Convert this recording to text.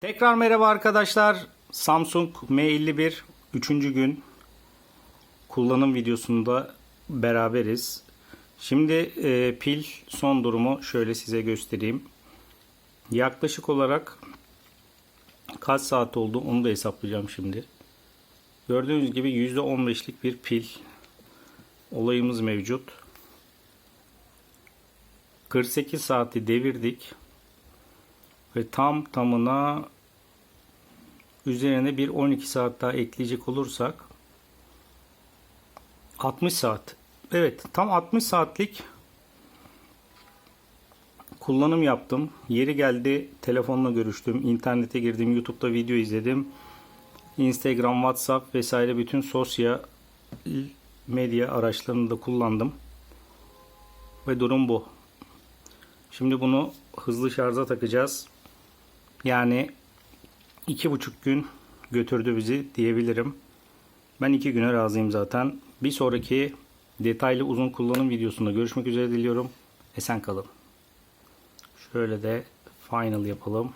Tekrar merhaba arkadaşlar. Samsung M51 3. gün kullanım videosunda beraberiz. Şimdi e, pil son durumu şöyle size göstereyim. Yaklaşık olarak kaç saat oldu onu da hesaplayacağım şimdi. Gördüğünüz gibi %15'lik bir pil olayımız mevcut. 48 saati devirdik. Ve tam tamına üzerine bir 12 saat daha ekleyecek olursak 60 saat. Evet tam 60 saatlik kullanım yaptım. Yeri geldi telefonla görüştüm. internete girdim. YouTube'da video izledim. Instagram, WhatsApp vesaire bütün sosyal medya araçlarını da kullandım. Ve durum bu. Şimdi bunu hızlı şarja takacağız. Yani iki buçuk gün götürdü bizi diyebilirim. Ben iki güne razıyım zaten. Bir sonraki detaylı uzun kullanım videosunda görüşmek üzere diliyorum. Esen kalın. Şöyle de final yapalım.